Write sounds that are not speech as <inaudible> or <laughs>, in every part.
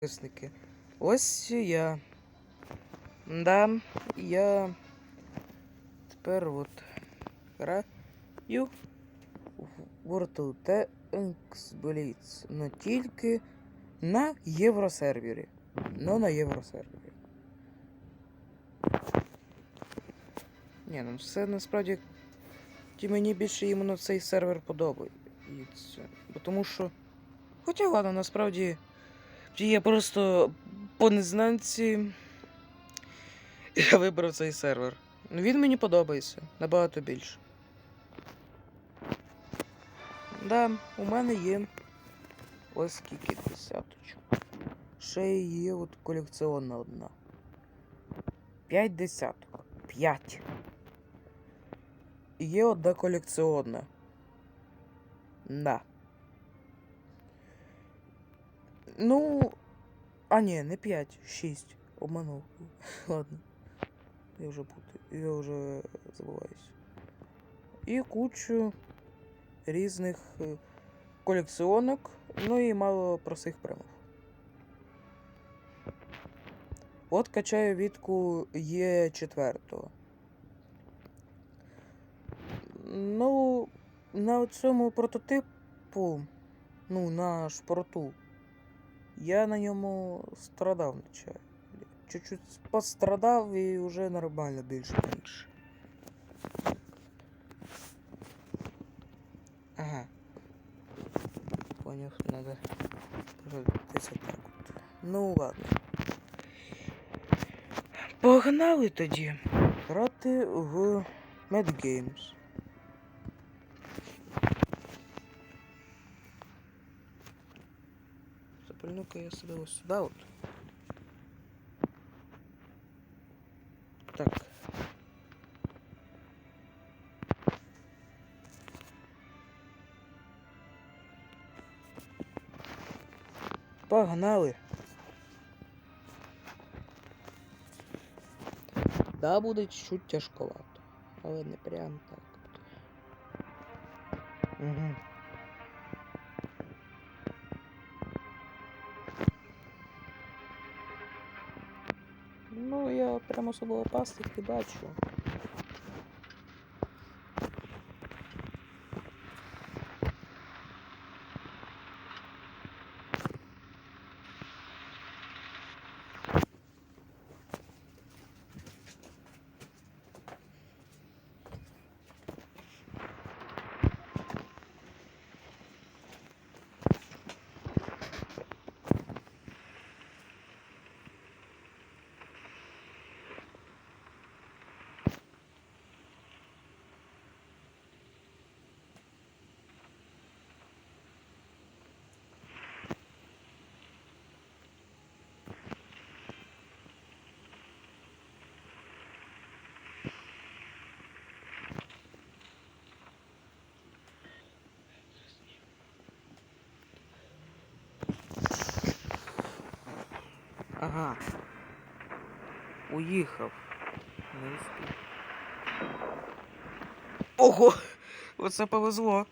підписники. Ось я. Да, я тепер от граю в World Tanks Blitz, но тільки на євросервері. Ну на євросервері. Ні, ну все насправді ті мені більше іменно цей сервер подобається. Бо Тому що. Хоча ладно, насправді. Я просто по незнанці. Я вибрав цей сервер. Ну, Він мені подобається набагато більше. Да, у мене є ось скільки десяточок. Ще є от колекціонна одна. П'ять десяток. П'ять. Є одна колекціонна. Да. Ну. А ні, не 5, 6. Обманув. Ладно. Я вже путаю. Я вже забуваюсь. І кучу різних е, колекціонок, ну і мало простих примов. От качаю відку є четвертого. Ну, на цьому прототипу, ну, на шпорту, я на ньому страдав наче. Чуть-чуть пострадав і вже нормально більш-менш. Ага. Поняв, надо десь так от. Ну ладно. Погнали тоді грати в Mad Games. Запальну-ка я себе ось сюди от. Так. Погнали. Да, буде чуть тяжковато, але не прям так. Угу. Ну, особливо не бачу. Ага. Уїхав. Ого! Оце повезло.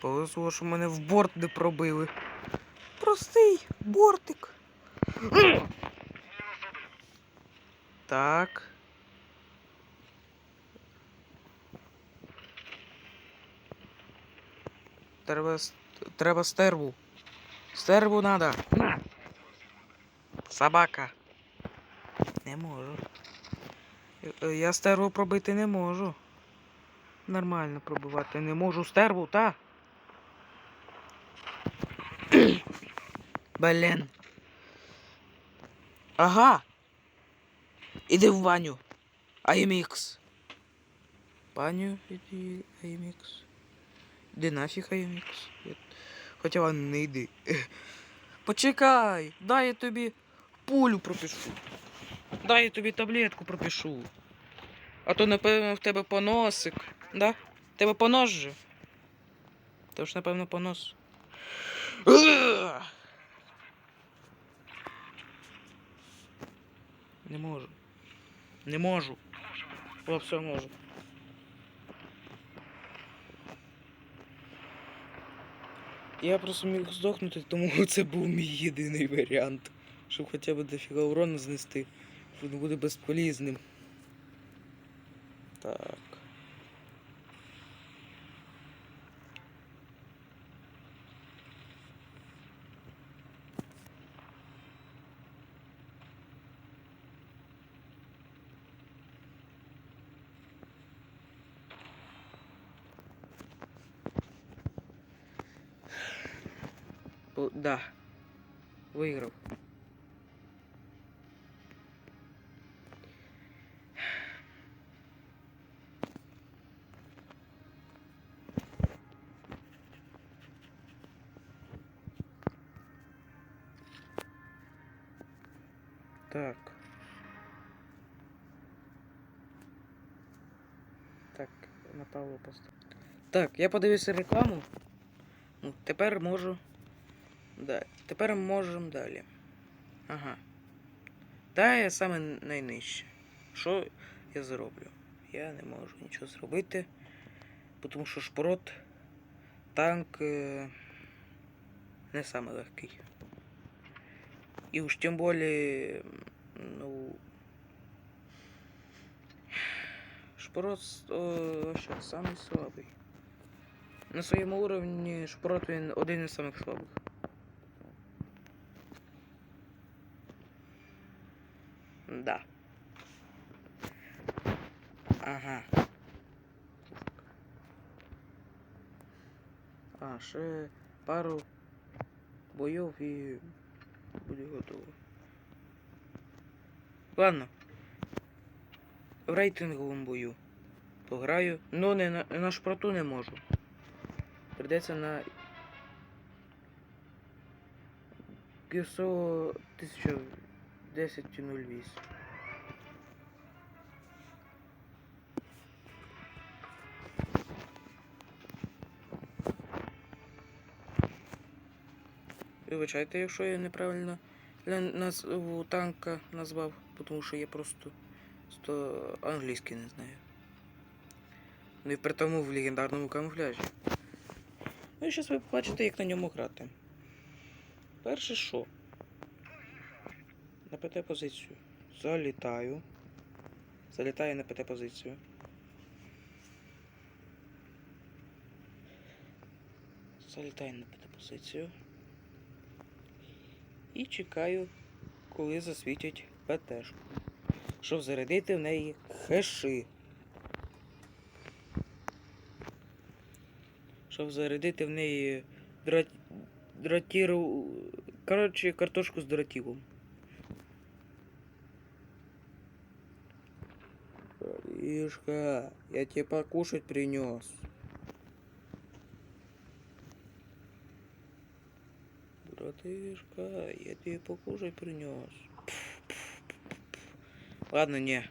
Повезло, що мене в борт не пробили. Простий бортик. Так. Треба, треба стерву. Стерву надо. Собака. Не можу. Е, Я стерву пробити не можу. Нормально пробивати не можу стерву, та? <coughs> Блін. Ага. Іди в баню. Аймікс. Баню іди Аймікс. Іди нафіг Аймікс. Хоча ладно, не йди. <coughs> Почекай, дай я тобі пулю пропишу. Дай я тобі таблетку пропишу. А то, напевно, в тебе поносик. Да? Тебе понос же? Ти ж, напевно, понос. Не можу. Не можу. О, все можу. Я просто міг здохнути, тому <laughs> це був мій єдиний варіант. Щоб хоча б дофіга урона знести. Що не буде безполізним. Так. Да. Виграв. Так. Так, на Павло поставив. Так, я подивився рекламу. Ну, тепер можу. Да, тепер можемо далі. Ага. Да, я саме найнижче. Що я зроблю? Я не можу нічого зробити. Тому що шпрот танк е, не саме легкий. І уж тим більше, ну. Шпрот о, що, самий. На своєму уровні шпрот він один із самих слабих. Да. Ага. А, ще пару бойов і буде готово. Ладно. В рейтинговому бою. Пограю. Ну не на, на шпроту не можу. Придеться на GSO 1010.08. Вибачайте, якщо я неправильно назву танка назвав, тому що я просто сто англійський не знаю. Ну і при тому в легендарному камуфляжі. Ну і зараз ви побачите, як на ньому грати. Перше що? На ПТ позицію. Залітаю. Залітаю на ПТ позицію. Залітаю на ПТ позицію. І чекаю, коли засвітять ПТшку. Щоб зарядити в неї хеши. Щоб зарядити в неї дрот... дротіру. Коротше, картошку з дротівом. Ишка, я тебе покушать принес. Братышка, я тебе покушать принес. Ладно, не.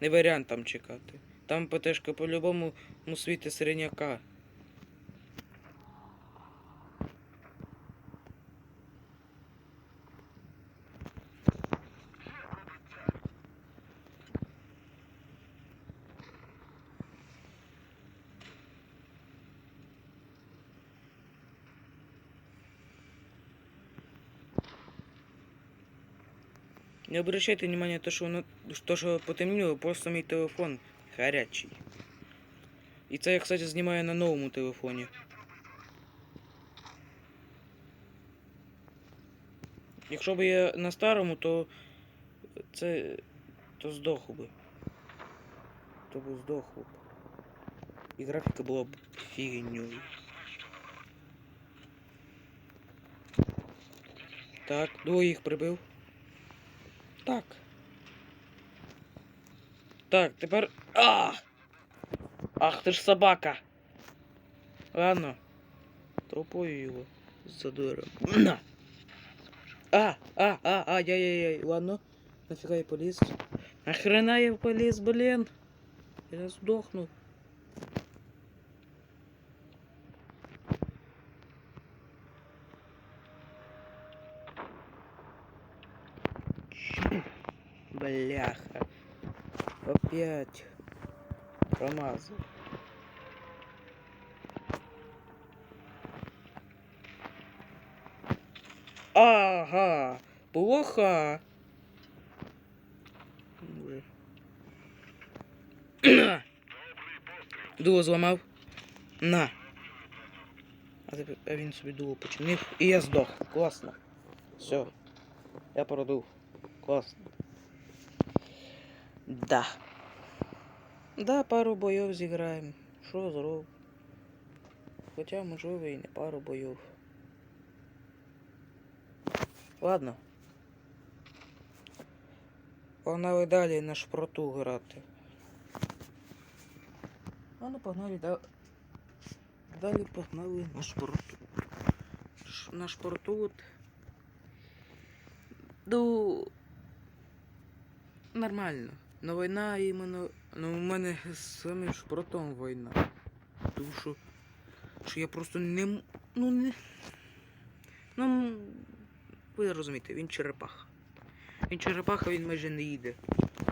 Не варіант там чекати. Там ПТшка по-любому ну, світи середняка. Не обращайте внимания, то, що воно то, що потемніло, просто мій телефон гарячий. І це я, кстати, знімаю на новому телефоні. Якщо б я на старому, то це. то здох би. То б здох би. І графіка була б фігньою. Так, двоїх прибив. Так. Так, тепер. А! Ах ти ж собака. Ладно. Топою його задором. На! А, а, а, а, яй-яй-яй, ладно. Нафіга я поліз? Нахрена я поліз, блін? Я здохну. Опять промазал. Ага, плохо. <clears throat> Дуло зламав. На. А, тепер, він собі дуло починив. І я здох. Класно. Все. Я продув. Класно. Да. Да, пару бойов зіграємо. Що зроб? Хоча, можливо, і не пару бойов. Ладно. Погнали далі на шпроту грати. А ну погнали да... далі погнали на шпроту. На шпорту от. Ну. Нормально. Но війна іменно. Ну, у мене з самим шпротом війна. Тому що. Що я просто не. Ну не. Ну. Ви розумієте, він черепаха. Він черепаха, він майже не їде.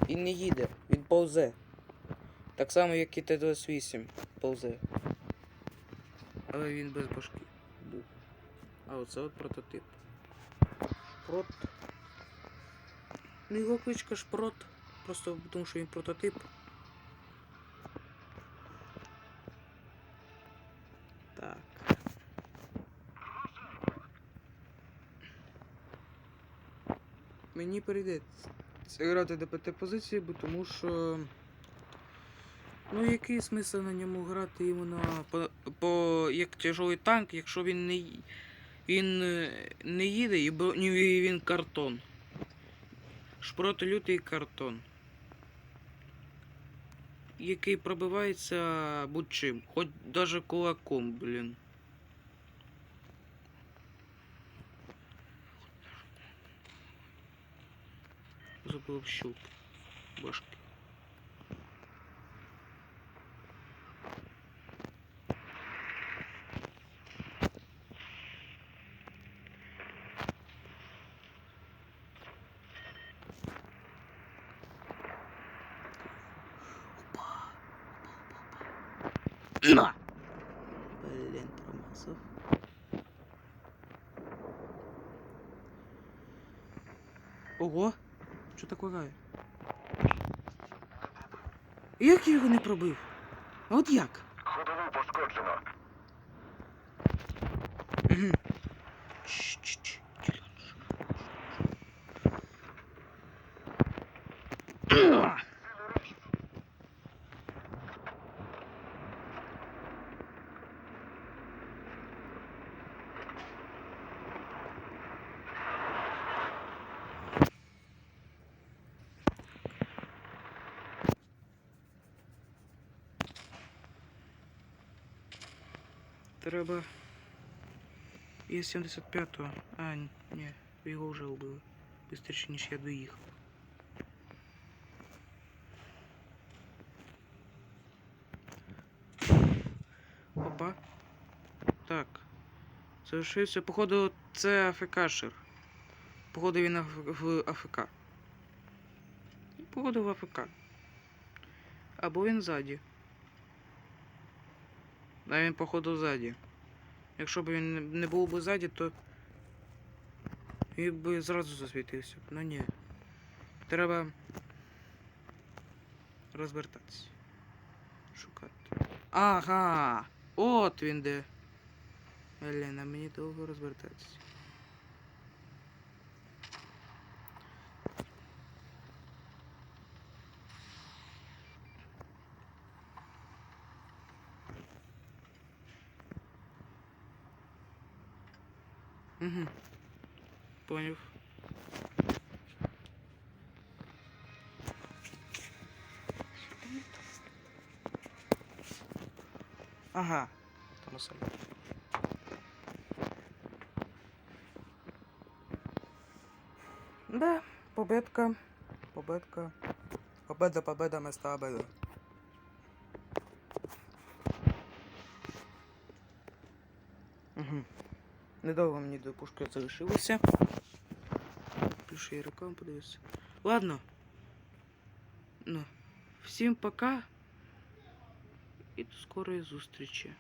Він не їде, він повзе. Так само, як і Т-28 повзе. Але він без башки був. А оце от прототип. Шпрот. Ну його кличка Шпрот. Просто тому що він прототип. Так. Мені прийдеться грати до п'яти позиції, бо тому що. Ну, який смисл на ньому грати іменно по, по як тяжелий танк, якщо він не він е, не їде і він картон. Шпрот лютий картон. Який пробивається будь-чим, хоч даже кулаком, блін. Забыл щуп. Башки. На! Блин, промазав. Ого! Що грає? Як я його не пробив? А От як? Ходову пошкоджено. Мгм. Треба. Є 75-го. А, ні, його вже вбили. Бистріше, ніж я доїхав. Опа. Так. Залишився. Походу, це АФКшер. Походу він в АФК. Походу в АФК. Або він ззаді. А він, походу, ззаді. Якщо б він не- був би ззаді, то він би зразу засвітився. Ну ні. Треба розвертатися. Шукати. Ага! От він де. Елена, мені довго розвертатися. Угу. Поняв. Ага. Там усе. Да, победка. Победка. Победа, победа, места победа. Угу. Недовго мені до пушки залишилося. Пишу я рукам подивився. Ладно. Ну, всім пока. І до скорої зустрічі.